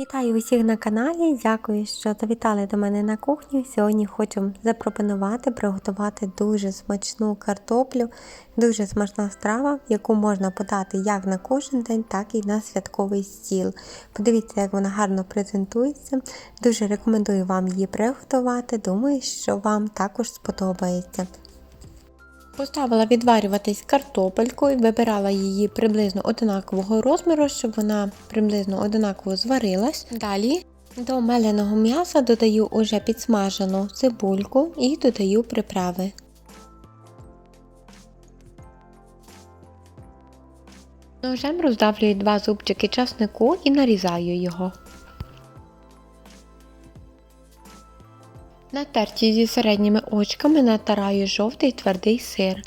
Вітаю усіх на каналі. Дякую, що завітали до мене на кухню. Сьогодні хочу запропонувати приготувати дуже смачну картоплю, дуже смачна страва, яку можна подати як на кожен день, так і на святковий стіл. Подивіться, як вона гарно презентується. Дуже рекомендую вам її приготувати. Думаю, що вам також сподобається. Поставила відварюватись картопельку і вибирала її приблизно однакового розміру, щоб вона приблизно однаково зварилась. Далі до меленого м'яса додаю уже підсмажену цибульку і додаю приправи. Ножем роздавлюю два зубчики часнику і нарізаю його. На терті зі середніми очками натираю жовтий твердий сир.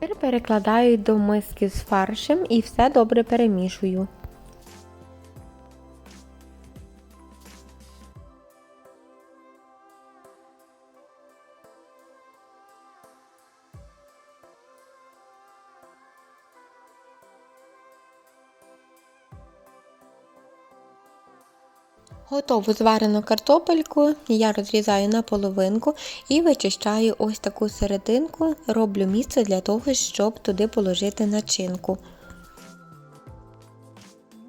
Сир перекладаю до миски з фаршем і все добре перемішую. Готову зварену картопельку я розрізаю на половинку і вичищаю ось таку серединку, роблю місце для того, щоб туди положити начинку.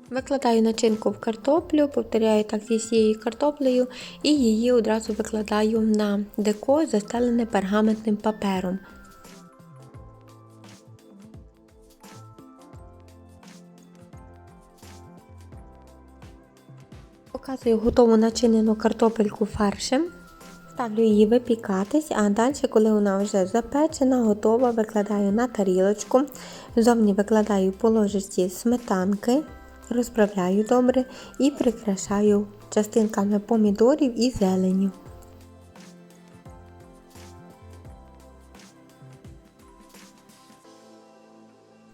Викладаю начинку в картоплю, повторяю так зі всією картоплею і її одразу викладаю на деко, застелене пергаментним папером. Показую готову начинену картопельку фаршем. Ставлю її випікатись, а далі, коли вона вже запечена, готова, викладаю на тарілочку. Зовні викладаю по ложечці сметанки, розправляю добре і прикрашаю частинками помідорів і зеленю.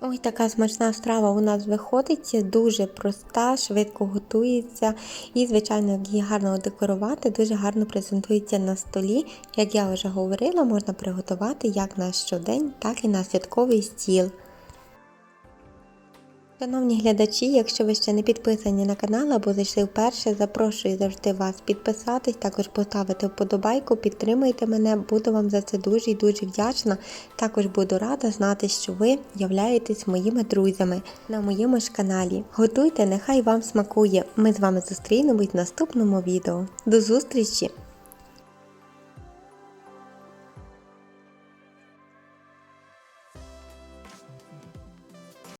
Ой, така смачна страва у нас виходить, дуже проста, швидко готується і, звичайно, її гарно декорувати, дуже гарно презентується на столі. Як я вже говорила, можна приготувати як на щодень, так і на святковий стіл. Шановні глядачі, якщо ви ще не підписані на канал або зайшли вперше, запрошую завжди вас підписатись, також поставити вподобайку, підтримуйте мене, буду вам за це дуже і дуже вдячна. Також буду рада знати, що ви являєтесь моїми друзями на моєму ж каналі. Готуйте, нехай вам смакує. Ми з вами зустрінемось в наступному відео. До зустрічі!